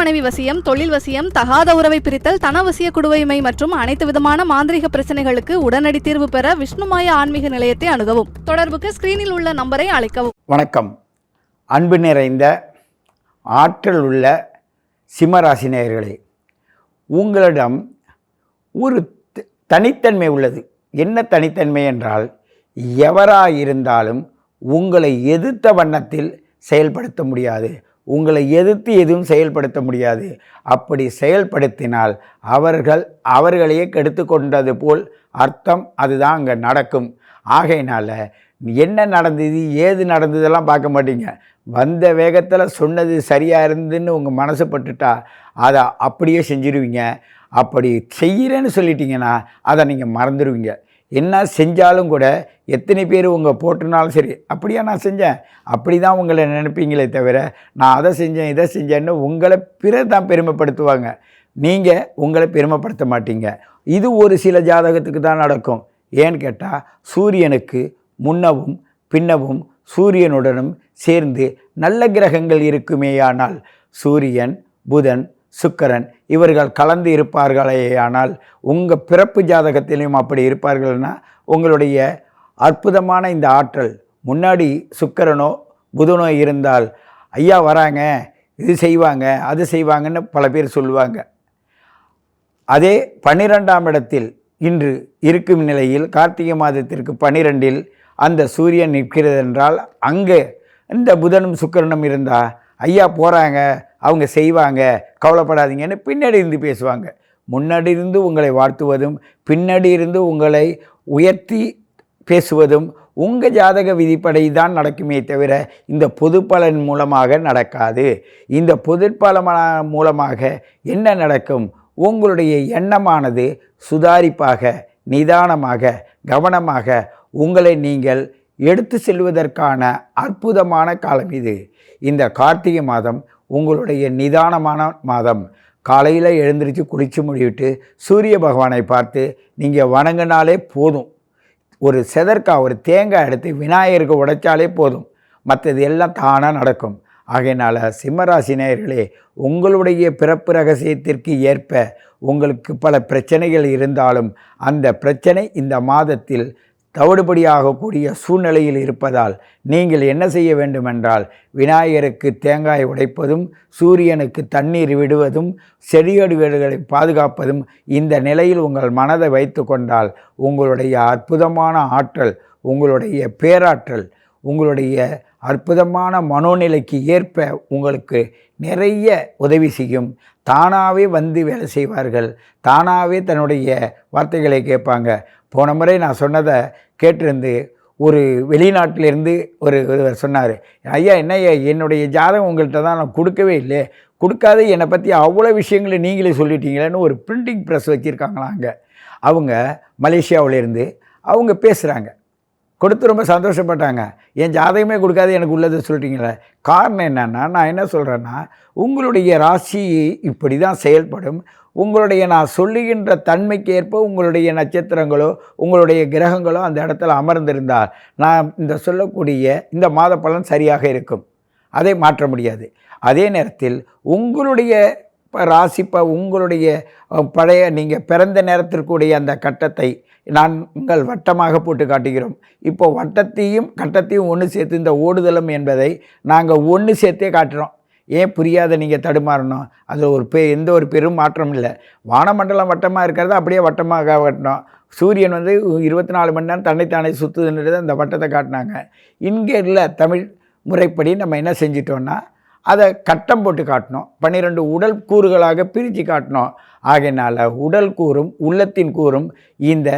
மனைவி வசியம் தொழில் வசியம் தகாத உறவை பிரித்தல் தனவசிய குடுவைமை மற்றும் அனைத்து விதமான மாந்திரிக பிரச்சனைகளுக்கு உடனடி தீர்வு பெற விஷ்ணுமாய ஆன்மீக நிலையத்தை அணுகவும். தொடர்புக்கு ஸ்கிரீனில் உள்ள நம்பரை அழைக்கவும். வணக்கம். அன்பு நிறைந்த ஆற்றல் உள்ள சிம்மராசினியர்களே உங்களிடம் ஒரு தனித்தன்மை உள்ளது. என்ன தனித்தன்மை என்றால் எவராக இருந்தாலும் உங்களை எதிர்த்த வண்ணத்தில் செயல்படுத்த முடியாது. உங்களை எதிர்த்து எதுவும் செயல்படுத்த முடியாது. அப்படி செயல்படுத்தினால் அவர்கள் அவர்களையே கெடுத்து கொண்டது போல் அர்த்தம் அதுதான் அங்கே நடக்கும். ஆகையினால் என்ன நடந்தது ஏது நடந்ததெல்லாம் பார்க்க மாட்டீங்க. வந்த வேகத்தில் சொன்னது சரியாக இருந்துன்னு உங்கள் மனசு பட்டுட்டா அதை அப்படியே செஞ்சிருவீங்க. அப்படி செய்கிறேன்னு சொல்லிட்டீங்கன்னா அதை நீங்கள் மறந்துடுவீங்க என்ன செஞ்சாலும் கூட எத்தனை பேர் உங்கள் போட்டுனாலும் சரி அப்படியா நான் செஞ்சேன். அப்படி தான் உங்களை நினைப்பீங்களே தவிர நான் அதை செஞ்சேன் இதை செஞ்சேன்னு உங்களை பிறர் தான் பெருமைப்படுத்துவாங்க. நீங்கள் உங்களை பெருமைப்படுத்த மாட்டீங்க. இது ஒரு சில ஜாதகத்துக்கு தான் நடக்கும். ஏன்னு கேட்டால் சூரியனுக்கு முன்னவும் பின்னவும் சூரியனுடனும் சேர்ந்து நல்ல கிரகங்கள் இருக்குமேயானால் சூரியன் புதன் சுக்கரன். இவர்கள் கலந்து இருப்பார்களேயானால் உங்கள் பிறப்பு ஜாதகத்திலையும் அப்படி இருப்பார்கள்னா உங்களுடைய அற்புதமான இந்த ஆற்றல். முன்னாடி சுக்கரனோ புதனோ இருந்தால் ஐயா வராங்க இது செய்வாங்க அது செய்வாங்கன்னு பல பேர் சொல்லுவாங்க. அதே பன்னிரெண்டாம் இடத்தில் இன்று இருக்கும் நிலையில் கார்த்திகை மாதத்திற்கு பன்னிரெண்டில் அந்த சூரியன் நிற்கிறது என்றால் அங்கே இந்த புதனும் சுக்கரனும் இருந்தால் ஐயா போகிறாங்க அவங்க செய்வாங்க கவலைப்படாதீங்கன்னு பின்னாடி இருந்து பேசுவாங்க. முன்னாடி இருந்து உங்களை வாழ்த்துவதும் பின்னாடி இருந்து உங்களை உயர்த்தி பேசுவதும் உங்கள் ஜாதக விதிப்படை தான் நடக்குமே தவிர இந்த பொது பலன் மூலமாக நடக்காது. இந்த பொது பலன மூலமாக என்ன நடக்கும்? உங்களுடைய எண்ணமானது சுதாரிப்பாக நிதானமாக கவனமாக உங்களை நீங்கள் எடுத்து செல்வதற்கான அற்புதமான காலம் இது. இந்த கார்த்திகை மாதம் உங்களுடைய நிதானமான மாதம். காலையில் எழுந்திரிச்சு குளிச்சு முடிவிட்டு சூரிய பகவானை பார்த்து நீங்கள் வணங்கினாலே போதும். ஒரு செதற்காய் ஒரு தேங்காய் எடுத்து விநாயகருக்கு உடைச்சாலே போதும். மற்றது எல்லாம் தானாக நடக்கும். ஆகையினால் சிம்மராசி நேயர்களே உங்களுடைய பிறப்பு ரகசியத்திற்கு ஏற்ப உங்களுக்கு பல பிரச்சனைகள் இருந்தாலும் அந்த பிரச்சனை இந்த மாதத்தில் தவிடுபடியாகக்கூடிய சூழ்நிலையில் இருப்பதால் நீங்கள் என்ன செய்ய வேண்டுமென்றால் விநாயகருக்கு தேங்காய் உடைப்பதும் சூரியனுக்கு தண்ணீர் விடுவதும் செடிகொடிகளை பாதுகாப்பதும் இந்த நிலையில் உங்கள் மனதை வைத்து கொண்டால் உங்களுடைய அற்புதமான ஆற்றல் உங்களுடைய பேராற்றல் உங்களுடைய அற்புதமான மனோநிலைக்கு ஏற்ப உங்களுக்கு நிறைய உதவி செய்யும். தானாகவே வந்து வேலை செய்வார்கள். தானாகவே தன்னுடைய வார்த்தைகளை கேட்பாங்க. போன முறை நான் சொன்னதை கேட்டிருந்து ஒரு வெளிநாட்டிலேருந்து ஒரு ஒருவர் சொன்னார் ஐயா என்ன ஐயா என்னுடைய ஜாதகம் உங்கள்கிட்ட தான் நான் கொடுக்கவே இல்லை. கொடுக்காத என்னை பற்றி அவ்வளோ விஷயங்களை நீங்களே சொல்லிட்டீங்களேன்னு ஒரு பிரிண்டிங் ப்ரெஸ் வச்சுருக்காங்களாங்க. அங்கே அவங்க மலேசியாவிலேருந்து அவங்க பேசுகிறாங்க கொடுத்து ரொம்ப சந்தோஷப்பட்டாங்க. என் ஜாதகமே கொடுக்காது எனக்கு உள்ளதை சொல்லிட்டீங்களே. காரணம் என்னென்னா நான் என்ன சொல்கிறேன்னா உங்களுடைய ராசி இப்படி தான் செயல்படும். உங்களுடைய நான் சொல்லுகின்ற தன்மைக்கு ஏற்ப உங்களுடைய நட்சத்திரங்களோ உங்களுடைய கிரகங்களோ அந்த இடத்துல அமர்ந்திருந்தால் நான் இந்த சொல்லக்கூடிய இந்த மாத பலன் சரியாக இருக்கும். அதை மாற்ற முடியாது. அதே நேரத்தில் உங்களுடைய இப்போ ராசி ப உங்களுடைய பழைய நீங்கள் பிறந்த நேரத்திற்குடைய அந்த கட்டத்தை நாங்கள் வட்டமாக போட்டு காட்டுகிறோம். இப்போ வட்டத்தையும் கட்டத்தையும் ஒன்று சேர்த்து இந்த ஓடுதலம் என்பதை நாங்கள் ஒன்று சேர்த்தே காட்டுறோம். ஏன் புரியாத நீங்கள் தடுமாறணும்? அதில் ஒரு பெ எந்த ஒரு பெரும் மாற்றம் இல்லை. வானமண்டலம் வட்டமாக இருக்கிறத அப்படியே வட்டமாக காட்டணும். சூரியன் வந்து இருபத்தி நாலு மணி நேரம் தன்னைத்தானே சுற்றுதுன்றது அந்த வட்டத்தை காட்டினாங்க. இங்கே இல்லை தமிழ் முறைப்படி நம்ம என்ன செஞ்சிட்டோன்னா அதை கட்டம் போட்டு காட்டினோம் பன்னிரெண்டு உடல் கூறுகளாக பிரித்து காட்டினோம் ஆகையினால் உடல் கூறும் உள்ளத்தின் கூறும் இந்த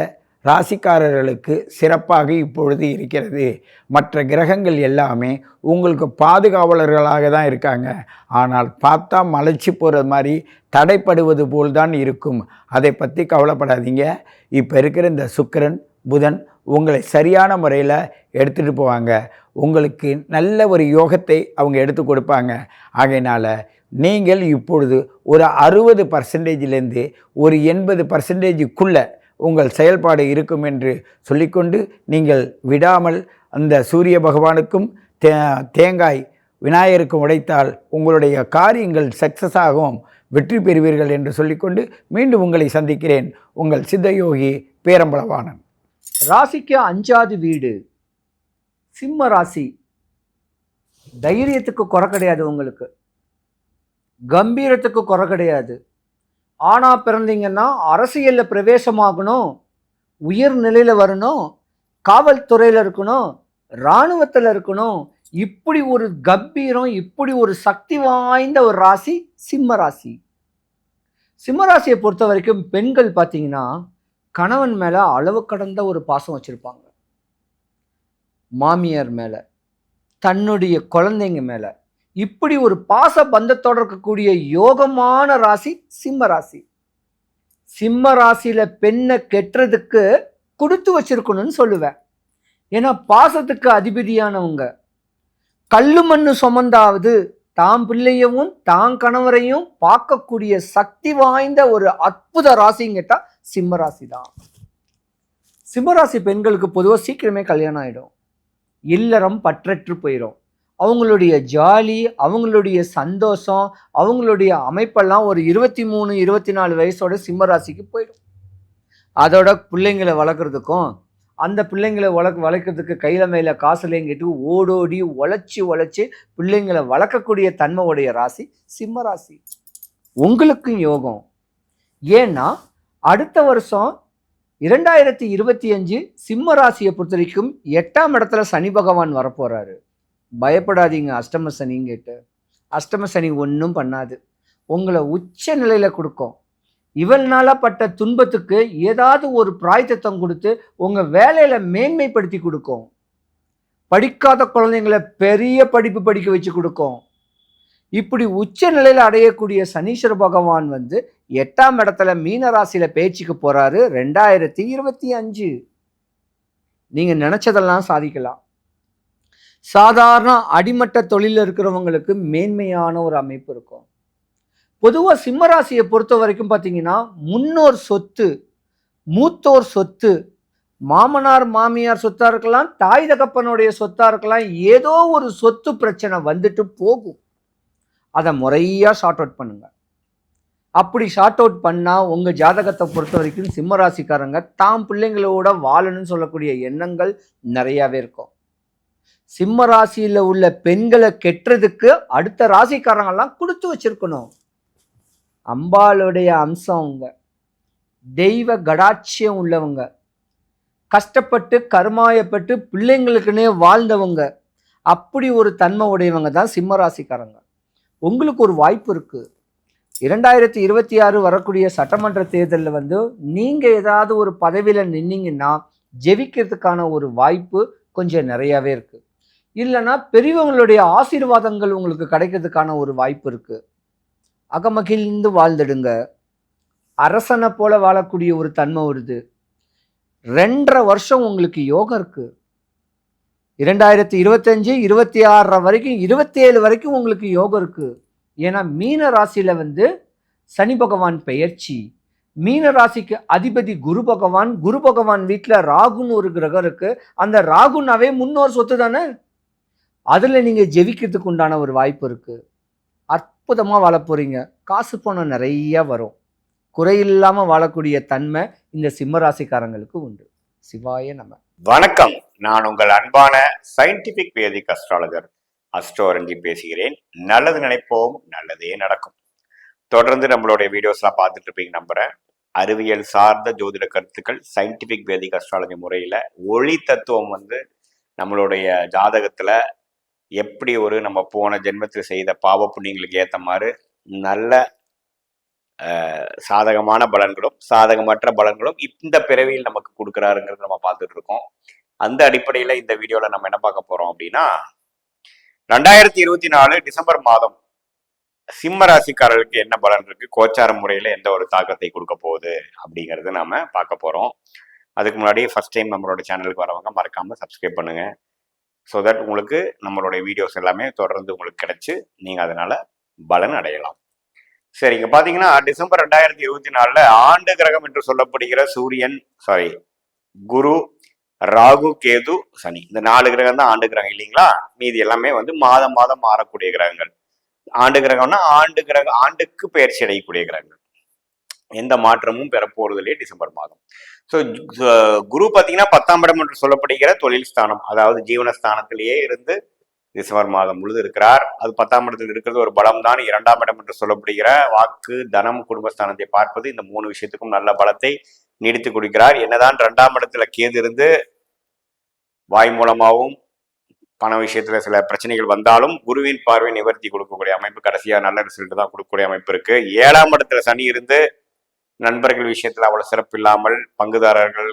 ராசிக்காரர்களுக்கு சிறப்பாக இப்பொழுது இருக்கிறது. மற்ற கிரகங்கள் எல்லாமே உங்களுக்கு பாதுகாவலர்களாக தான் இருக்காங்க. ஆனால் பார்த்தா மலைச்சி போகிறது மாதிரி தடைப்படுவது போல் தான் இருக்கும். அதை பற்றி கவலைப்படாதீங்க. இப்போ இருக்கிற இந்த சுக்கரன் புதன் உங்களை சரியான முறையில் எடுத்துகிட்டு போவாங்க. உங்களுக்கு நல்ல ஒரு யோகத்தை அவங்க எடுத்து கொடுப்பாங்க. ஆகையினால் நீங்கள் இப்பொழுது ஒரு அறுபது பர்சன்டேஜிலேருந்து ஒரு எண்பது பர்சன்டேஜுக்குள்ளே உங்கள் செயல்பாடு இருக்கும் என்று சொல்லிக்கொண்டு நீங்கள் விடாமல் அந்த சூரிய பகவானுக்கும் தே தேங்காய் விநாயகருக்கும் உடைத்தால் உங்களுடைய காரியங்கள் சக்ஸஸ் ஆகும் வெற்றி பெறுவீர்கள் என்று சொல்லிக்கொண்டு மீண்டும் உங்களை சந்திக்கிறேன். உங்கள் சித்தயோகி பேரம்பளவானன் ராசிக்கு அஞ்சாவது வீடு. சிம்ம ராசி. தைரியத்துக்கு குறை கிடையாது உங்களுக்கு. கம்பீரத்துக்கு குறை கிடையாது. ஆணாக பிறந்தீங்கன்னா அரசியலில் பிரவேசமாகணும் உயர் நிலையில் வரணும் காவல்துறையில் இருக்கணும் இராணுவத்தில் இருக்கணும். இப்படி ஒரு கம்பீரம் இப்படி ஒரு சக்தி வாய்ந்த ஒரு ராசி சிம்ம ராசி. சிம்ம ராசியை பொறுத்த வரைக்கும் பெண்கள் பார்த்தீங்கன்னா கணவன் மேலே அளவு கடந்த ஒரு பாசம் வச்சுருப்பாங்க. மாமியார் மேலே தன்னுடைய குழந்தைங்க மேலே இப்படி ஒரு பாச பந்தத்தோடு இருக்கக்கூடிய யோகமான ராசி சிம்ம ராசி. சிம்ம ராசியில் பெண்ணை கெட்டுறதுக்கு கொடுத்து வச்சிருக்கணும்னு சொல்லுவேன். ஏன்னா பாசத்துக்கு அதிபதியானவங்க. கல்லு மண்ணு சுமந்தாவது தாம் பிள்ளையவும் தாம் கணவரையும் பார்க்கக்கூடிய சக்தி வாய்ந்த ஒரு அற்புத ராசின்னு கேட்டால் சிம்ம ராசி தான் சிம்மராசி பெண்களுக்கு பொதுவாக சீக்கிரமே கல்யாணம் ஆகிடும் இல்லறம் பற்றற்று போயிடும் அவங்களுடைய ஜாலி அவங்களுடைய சந்தோஷம் அவங்களுடைய அமைப்பெல்லாம் ஒரு இருபத்தி மூணு இருபத்தி நாலு வயசோட சிம்மராசிக்கு போயிடும். அதோட பிள்ளைங்களை வளர்க்குறதுக்கும் அந்த பிள்ளைங்களை வளர்க்க வளர்க்குறதுக்கு கையில் மேலே காசுலையும் கேட்டு ஓடோடி உழைச்சி உழைச்சி பிள்ளைங்களை வளர்க்கக்கூடிய தன்மை உடைய ராசி சிம்ம ராசி. உங்களுக்கும் யோகம். ஏன்னா அடுத்த வருஷம் இரண்டாயிரத்தி இருபத்தி அஞ்சு சிம்ம ராசியை பொறுத்த வரைக்கும் எட்டாம் இடத்துல சனி பகவான் வரப்போகிறாரு பயப்படாதீங்க அஷ்டம சனிங்கிட்டு அஷ்டம சனி ஒன்றும் பண்ணாது. உங்களை உச்ச நிலையில் கொடுக்கும். இவள் பட்ட துன்பத்துக்கு ஏதாவது ஒரு பிராயத்தத்தம் கொடுத்து உங்கள் வேலையில் மேன்மைப்படுத்தி கொடுக்கும். படிக்காத குழந்தைங்களை பெரிய படிப்பு படிக்க வச்சு கொடுக்கும். இப்படி உச்ச நிலையில் அடையக்கூடிய சனீஸ்வர பகவான் வந்து எட்டாம் இடத்துல மீனராசியில் பேச்சுக்கு போகிறாரு ரெண்டாயிரத்தி இருபத்தி அஞ்சு. நீங்கள் நினச்சதெல்லாம் சாதிக்கலாம். சாதாரண அடிமட்ட தொழிலில் இருக்கிறவங்களுக்கு மேன்மையான ஒரு அமைப்பு இருக்கும். பொதுவாக சிம்மராசியை பொறுத்த வரைக்கும் பார்த்தீங்கன்னா முன்னோர் சொத்து மூத்தோர் சொத்து மாமனார் மாமியார் சொத்தாக இருக்கலாம் தாய் தகப்பனுடைய சொத்தாக இருக்கலாம் ஏதோ ஒரு சொத்து பிரச்சனை வந்துட்டு போகும். அதை முறையாக ஷார்ட் அவுட் பண்ணுங்க. அப்படி ஷார்ட் அவுட் பண்ணால் உங்கள் ஜாதகத்தை பொறுத்த வரைக்கும் சிம்மராசிக்காரங்க தாம் பிள்ளைங்களோட வாழணும்னு சொல்லக்கூடிய எண்ணங்கள் நிறையாவே இருக்கும். சிம்ம ராசியில் உள்ள பெண்களை கெட்டுறதுக்கு அடுத்த ராசிக்காரங்கெல்லாம் கொடுத்து வச்சிருக்கணும். அம்பாளுடைய அம்சம் அவங்க. தெய்வ கடாட்சியம் உள்ளவங்க. கஷ்டப்பட்டு கருமாயப்பட்டு பிள்ளைங்களுக்குன்னே வாழ்ந்தவங்க. அப்படி ஒரு தன்மை உடையவங்க தான் சிம்ம ராசிக்காரங்க. உங்களுக்கு ஒரு வாய்ப்பு இருக்குது இரண்டாயிரத்தி இருபத்தி ஆறு வரக்கூடிய சட்டமன்ற தேர்தலில் வந்து நீங்கள் ஏதாவது ஒரு பதவியில் நின்னீங்கன்னா ஜெபிக்கிறதுக்கான ஒரு வாய்ப்பு கொஞ்சம் நிறையாவே இருக்குது இல்லைன்னா பெரியவங்களுடைய ஆசீர்வாதங்கள் உங்களுக்கு கிடைக்கிறதுக்கான ஒரு வாய்ப்பு இருக்குது அகமகிழ்ந்து வாழ்ந்துடுங்க. அரசனை போல வாழக்கூடிய ஒரு தன்மை வருது. ரெண்டரை வருஷம் உங்களுக்கு யோகம் இருக்குது இரண்டாயிரத்தி இருபத்தஞ்சு இருபத்தி ஆறரை வரைக்கும் இருபத்தி ஏழு வரைக்கும் உங்களுக்கு யோகம் இருக்குது ஏன்னா மீன ராசியில் வந்து சனி பகவான் பெயர்ச்சி. மீன ராசிக்கு அதிபதி குரு பகவான் குரு பகவான் வீட்டில் ராகுன்னு ஒரு கிரகம் இருக்குது அந்த ராகுனாவே முன்னோர் சொத்து தானே? அதில் நீங்கள் ஜெயிக்கிறதுக்கு உண்டான ஒரு வாய்ப்பு இருக்குது அற்புதமாக வாழ போகிறீங்க காசு பணம் நிறையா வரும். குறையில்லாமல் வாழக்கூடிய தன்மை இந்த சிம்ம ராசிக்காரங்களுக்கு உண்டு. சிவாய நம்ம வணக்கம். நான் உங்கள் அன்பான சயின்டிபிக் வேதிக் அஸ்ட்ராலஜர் அஸ்ட்ரோரஞ்சி பேசுகிறேன். நல்லது நினைப்போம் நல்லதே நடக்கும். தொடர்ந்து நம்மளுடைய வீடியோஸ்லாம் பார்த்துட்டு இருப்பீங்க நம்புறேன். அறிவியல் சார்ந்த ஜோதிட கருத்துக்கள் சயின்டிபிக் வேதிக் அஸ்ட்ராலஜி முறையில் ஒளி தத்துவம் வந்து நம்மளுடைய ஜாதகத்தில் எப்படி ஒரு நம்ம போன ஜென்மத்தில் செய்த பாவ புண்ணியங்களுக்கு ஏற்ற மாதிரி நல்ல சாதகமான பலன்களும் சாதகமற்ற பலன்களும் இந்த பிறவியில் நமக்கு கொடுக்குறாருங்கிறது நம்ம பார்த்துட்டு இருக்கோம். அந்த அடிப்படையில் இந்த வீடியோவில் நம்ம என்ன பார்க்க போறோம் அப்படின்னா ரெண்டாயிரத்தி இருபத்தி நாலு டிசம்பர் மாதம் சிம்ம ராசிக்காரர்களுக்கு என்ன பலன் இருக்கு? கோச்சார முறையில எந்த ஒரு தாக்கத்தை கொடுக்க போகுது அப்படிங்கிறது நாம பார்க்க போறோம். அதுக்கு முன்னாடி ஃபர்ஸ்ட் டைம் நம்மளோட சேனலுக்கு வரவங்க மறக்காம சப்ஸ்கிரைப் பண்ணுங்க. ஸோ தட் உங்களுக்கு நம்மளுடைய வீடியோஸ் எல்லாமே தொடர்ந்து உங்களுக்கு கிடைச்சி நீங்கள் அதனால பலன் அடையலாம். சரி இங்கே பார்த்தீங்கன்னா டிசம்பர் ரெண்டாயிரத்தி இருபத்தி நாலுல ஆண்டு கிரகம் என்று சொல்லப்படுகிற சூரியன் சாரி குரு ராகு கேது சனி. இந்த நாலு கிரகம் தான் ஆண்டு கிரகம் இல்லைங்களா? மீதி எல்லாமே வந்து மாதம் மாதம் மாறக்கூடிய கிரகங்கள். ஆண்டு கிரகம்னா ஆண்டு கிரகம் ஆண்டுக்கு பயிற்சி அடையக்கூடிய கிரகங்கள். எந்த மாற்றமும் பெறப்போறது இல்லையே டிசம்பர் மாதம். ஸோ குரு பார்த்தீங்கன்னா பத்தாம் இடம் என்று சொல்லப்படுகிற தொழில் ஸ்தானம். அதாவது ஜீவனஸ்தானத்திலேயே இருந்து டிசம்பர் மாதம் முழுது இருக்கிறார். அது பத்தாம் இடத்தில் இருக்கிறது ஒரு பலம் தான் இரண்டாம் இடம் என்று சொல்லப்படுகிற வாக்கு தனம் குடும்பஸ்தானத்தை பார்ப்பது இந்த மூணு விஷயத்துக்கும் நல்ல பலத்தை நீடித்து கொடுக்கிறார். என்னதான் இரண்டாம் இடத்துல கேது இருந்து வாய் மூலமாகவும் பண விஷயத்துல சில பிரச்சனைகள் வந்தாலும் குருவின் பார்வை நிவர்த்தி கொடுக்கக்கூடிய அமைப்பு. கடைசியா நல்ல ரிசல்ட் தான் கொடுக்கக்கூடிய அமைப்பு இருக்கு. ஏழாம் இடத்துல சனி இருந்து நண்பர்கள் விஷயத்தில் அவ்வளோ சிறப்பு இல்லாமல் பங்குதாரர்கள்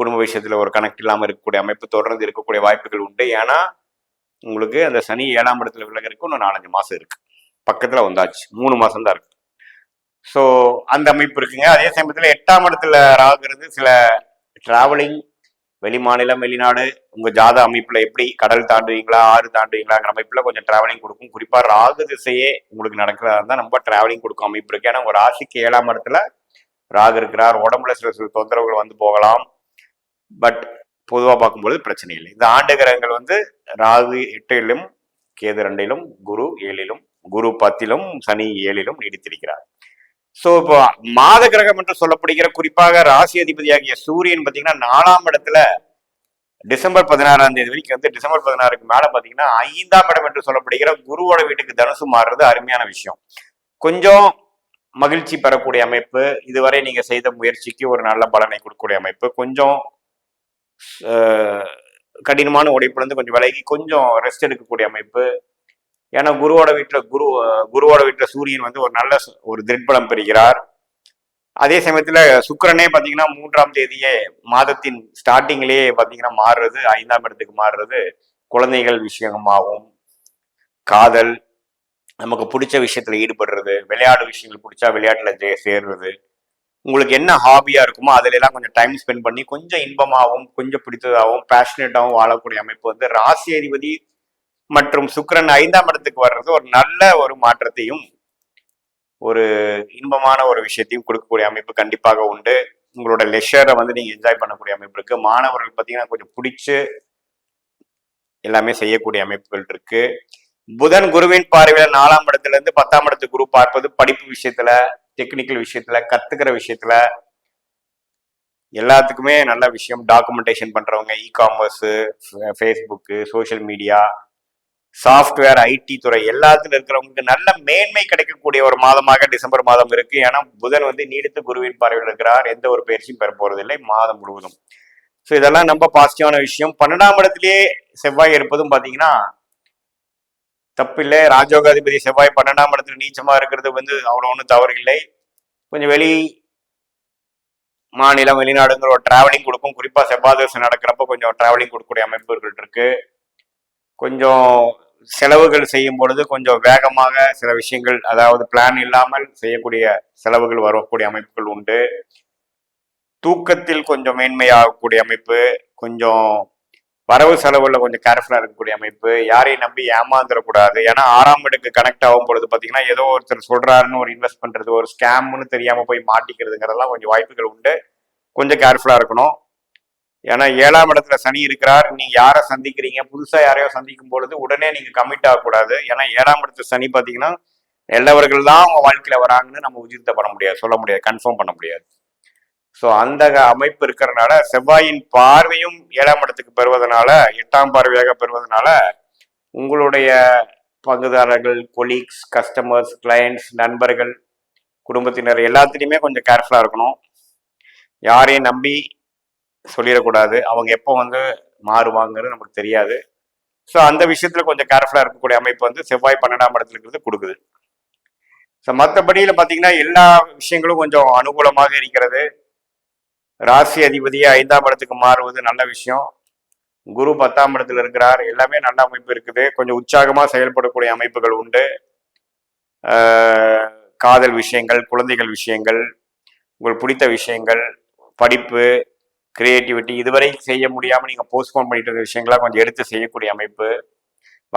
குடும்ப விஷயத்தில் ஒரு கணக்கு இல்லாமல் இருக்கக்கூடிய அமைப்பு தொடர்ந்து இருக்கக்கூடிய வாய்ப்புகள் உண்டு. ஏன்னா உங்களுக்கு அந்த சனி ஏழாம் இடத்துல விலகிறதுக்கு இன்னும் நாலஞ்சு மாதம் இருக்குது பக்கத்தில் வந்தாச்சு. மூணு மாதம்தான் இருக்கு. ஸோ அந்த அமைப்பு இருக்குங்க. அதே சமயத்தில் எட்டாம் இடத்துல ராகுறது சில டிராவலிங் வெளி மாநிலம் வெளிநாடு உங்கள் ஜாத அமைப்பில் எப்படி கடல் தாண்டுவீங்களா ஆறு தாண்டுவீங்களாங்கிற அமைப்பில் கொஞ்சம் டிராவலிங் கொடுக்கும். குறிப்பாக ராகு திசையே உங்களுக்கு நடக்கிறதா இருந்தால் ரொம்ப டிராவலிங் கொடுக்கும் அமைப்பு இருக்கு. ஏன்னா உங்கள் ராசிக்கு ஏழாம் இடத்துல ராகு இருக்கிறார் உடம்புல சில சில தொந்தரவுகள் வந்து போகலாம். பட் பொதுவாக பார்க்கும்பொழுது பிரச்சனை இல்லை. இந்த ஆண்டு கிரகங்கள் வந்து ராகு எட்டிலும் கேது ரெண்டிலும் குரு ஏழிலும் குரு பத்திலும் சனி ஏழிலும் நீடித்திருக்கிறார். ஸோ இப்போ மாத கிரகம் என்று சொல்லப்படுகிற குறிப்பாக ராசி அதிபதியாகிய சூரியன் பார்த்தீங்கன்னா நாலாம் இடத்துல டிசம்பர் பதினாறாம் தேதி வரைக்கும் வந்து டிசம்பர் பதினாறுக்கு மேலே பார்த்தீங்கன்னா ஐந்தாம் இடம் என்று சொல்லப்படுகிற குருவோட வீட்டுக்கு தனுசு மாறுறது அருமையான விஷயம். கொஞ்சம் மகிழ்ச்சி பெறக்கூடிய அமைப்பு. இதுவரை நீங்க செய்த முயற்சிக்கு ஒரு நல்ல பலனை கொடுக்கக்கூடிய அமைப்பு. கொஞ்சம் கடினமான உடைப்புலேருந்து கொஞ்சம் விலகி கொஞ்சம் ரெஸ்ட் எடுக்கக்கூடிய அமைப்பு. ஏன்னா குருவோட வீட்டில் குரு குருவோட வீட்டில் சூரியன் வந்து ஒரு நல்ல ஒரு திருட்பலம் பெறுகிறார். அதே சமயத்தில் சுக்கிரனே பார்த்தீங்கன்னா மூன்றாம் தேதியே மாதத்தின் ஸ்டார்டிங்லேயே பார்த்தீங்கன்னா மாறுறது ஐந்தாம் இடத்துக்கு மாறுறது குழந்தைகள் விஷயமாகவும் காதல் நமக்கு பிடிச்ச விஷயத்துல ஈடுபடுறது விளையாடு விஷயங்கள் பிடிச்சா விளையாட்டுல ஜெ- சேர்றது. உங்களுக்கு என்ன ஹாபியா இருக்குமோ அதுல எல்லாம் கொஞ்சம் டைம் ஸ்பெண்ட் பண்ணி கொஞ்சம் இன்பமாகவும் கொஞ்சம் பிடித்ததாகவும் பேஷனேட்டாகவும் வாழக்கூடிய அமைப்பு வந்து ராசி அதிபதி மற்றும் சுக்கரன் ஐந்தாம் இடத்துக்கு வர்றது ஒரு நல்ல ஒரு மாற்றத்தையும் ஒரு இன்பமான ஒரு விஷயத்தையும் கொடுக்கக்கூடிய அமைப்பு கண்டிப்பாக உண்டு. உங்களோட லெஷரை வந்து நீங்க என்ஜாய் பண்ணக்கூடிய அமைப்பு இருக்கு. மாணவர்கள் பார்த்தீங்கன்னா கொஞ்சம் பிடிச்சு எல்லாமே செய்யக்கூடிய அமைப்புகள் இருக்கு. புதன் குருவின் பார்வையில நாலாம் இடத்துல இருந்து பத்தாம் இடத்து குரு பார்ப்பது படிப்பு விஷயத்துல டெக்னிக்கல் விஷயத்துல கத்துக்கிற விஷயத்துல எல்லாத்துக்குமே நல்ல விஷயம். டாக்குமெண்டேஷன் பண்றவங்க e commerce Facebook social media software IT துறை எல்லாத்துல இருக்கிறவங்களுக்கு நல்ல மேன்மை கிடைக்கக்கூடிய ஒரு மாதமாக டிசம்பர் மாதம் இருக்கு. ஏன்னா புதன் வந்து நீடித்து குருவின் பார்வையில் இருக்கிறார். எந்த ஒரு பயிற்சியும் பெற போறதில்லை மாதம் முழுவதும். ஸோ இதெல்லாம் ரொம்ப பாசிட்டிவான விஷயம். பன்னெண்டாம் இடத்துலயே செவ்வாய் இருப்பதும் பாத்தீங்கன்னா தப்பில்லை. ராஜோகாதிபதி செவ்வாய் பன்னெண்டாம் இடத்துல நீச்சமா இருக்கிறது வந்து அவ்வளோ ஒன்றும் தவறு இல்லை கொஞ்சம் வெளி மாநிலம் வெளிநாடுங்கிற ஒரு டிராவலிங் கொடுக்கும். குறிப்பா செவ்வாய் தசை நடக்கிறப்ப கொஞ்சம் டிராவலிங் கொடுக்கக்கூடிய அமைப்புகள் இருக்கு. கொஞ்சம் செலவுகள் செய்யும் பொழுது கொஞ்சம் வேகமாக சில விஷயங்கள் அதாவது பிளான் இல்லாமல் செய்யக்கூடிய செலவுகள் வரக்கூடிய அமைப்புகள் உண்டு. தூக்கத்தில் கொஞ்சம் மேன்மையாகக்கூடிய அமைப்பு கொஞ்சம் வரவு செலவுல கொஞ்சம் கேர்ஃபுல்லா இருக்கக்கூடிய அமைப்பு. யாரையும் நம்பி ஏமாந்துடக்கூடாது ஏன்னா ஆறாம் இடத்துக்கு கனெக்ட் ஆகும் பொழுது பாத்தீங்கன்னா ஏதோ ஒருத்தர் சொல்றாருன்னு ஒரு இன்வெஸ்ட் பண்றது ஒரு ஸ்கேம்னு தெரியாம போய் மாட்டிக்கிறதுங்கிறதெல்லாம் கொஞ்சம் வாய்ப்புகள் உண்டு. கொஞ்சம் கேர்ஃபுல்லா இருக்கணும். ஏன்னா ஏழாம் இடத்துல சனி இருக்கிறார். நீங்க யாரை சந்திக்கிறீங்க? புதுசா யாரையோ சந்திக்கும் பொழுது உடனே நீங்க கமிட் ஆகக்கூடாது. ஏன்னா ஏழாம் இடத்துல சனி பாத்தீங்கன்னா நல்லவர்கள் தான் அவங்க வாழ்க்கையில வராங்கன்னு நம்ம உஜித்த பண்ண முடியாது சொல்ல முடியாது கன்ஃபார்ம் பண்ண முடியாது. ஸோ அந்த அமைப்பு இருக்கிறனால செவ்வாயின் பார்வையும் ஏழாம் இடத்துக்கு பெறுவதனால எட்டாம் பார்வையாக பெறுவதனால உங்களுடைய பங்குதாரர்கள் கொலீக்ஸ் கஸ்டமர்ஸ் கிளையண்ட்ஸ் நண்பர்கள் குடும்பத்தினர் எல்லாத்துலேயுமே கொஞ்சம் கேர்ஃபுல்லாக இருக்கணும். யாரையும் நம்பி சொல்லிடக்கூடாது. அவங்க எப்போ வந்து மாறுவாங்கிறது நமக்கு தெரியாது. ஸோ அந்த விஷயத்தில் கொஞ்சம் கேர்ஃபுல்லாக இருக்கக்கூடிய அமைப்பு வந்து செவ்வாய் பன்னெண்டாம் இடத்துல இருக்கிறது கொடுக்குது. ஸோ மற்றபடியில் பார்த்தீங்கன்னா எல்லா விஷயங்களும் கொஞ்சம் அனுகூலமாக இருக்கிறது. ராசி அதிபதியே ஐந்தாம் இடத்துக்கு மாறுவது நல்ல விஷயம். குரு பத்தாம் இடத்துல இருக்கிறார். எல்லாமே நல்ல அமைப்பு இருக்குது. கொஞ்சம் உற்சாகமா செயல்படக்கூடிய அமைப்புகள் உண்டு. காதல் விஷயங்கள் குழந்தைகள் விஷயங்கள் உங்களுக்கு பிடித்த விஷயங்கள் படிப்பு கிரியேட்டிவிட்டி இதுவரை செய்ய முடியாமல் நீங்கள் போஸ்ட்போன் பண்ணிட்டு இருக்க விஷயங்கள்லாம் கொஞ்சம் எடுத்து செய்யக்கூடிய அமைப்பு.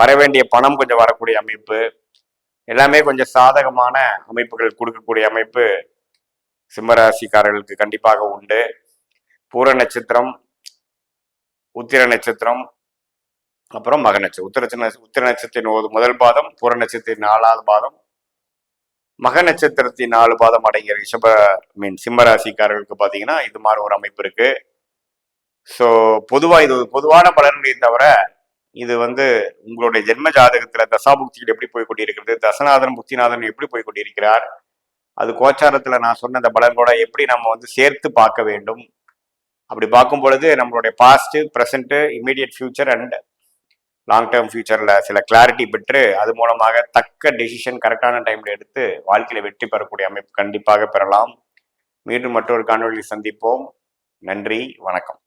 வர வேண்டிய பணம் கொஞ்சம் வரக்கூடிய அமைப்பு. எல்லாமே கொஞ்சம் சாதகமான அமைப்புகள் கொடுக்கக்கூடிய அமைப்பு. சிம்மராசிக்காரர்களுக்கு கண்டிப்பாக உண்டு. பூர நட்சத்திரம் உத்திர நட்சத்திரம் அப்புறம் மக நட்சத்திரம் உத்திர உத்திர நட்சத்திரத்தின் ஒரு முதல் பாதம் பூர நட்சத்திரத்தின் நாலாவது பாதம். மக நட்சத்திரத்தின் நாலு பாதம் அடங்கிய ரிஷப மீன் சிம்மராசிக்காரர்களுக்கு பார்த்தீங்கன்னா இது மாதிரி ஒரு அமைப்பு இருக்கு. ஸோ பொதுவாக இது பொதுவான பலன்களை தவிர இது வந்து உங்களுடைய ஜென்ம ஜாதகத்தில் தசாபுக்திகள் எப்படி போய் கொண்டிருக்கிறது தசநாதன் புக்திநாதன் எப்படி போய் கொண்டிருக்கிறார் அது கோச்சாரத்தில் நான் சொன்ன அந்த பலன்களோட எப்படி நம்ம வந்து சேர்த்து பார்க்க வேண்டும். அப்படி பார்க்கும் பொழுது நம்மளுடைய past present immediate future and long term ஃபியூச்சரில் சில கிளாரிட்டி பெற்று அது மூலமாக தக்க டெசிஷன் கரெக்டான டைமில் எடுத்து வாழ்க்கையில் வெற்றி பெறக்கூடிய அமைப்பு கண்டிப்பாக பெறலாம். மீண்டும் மற்றொரு காணொலியில் சந்திப்போம். நன்றி வணக்கம்.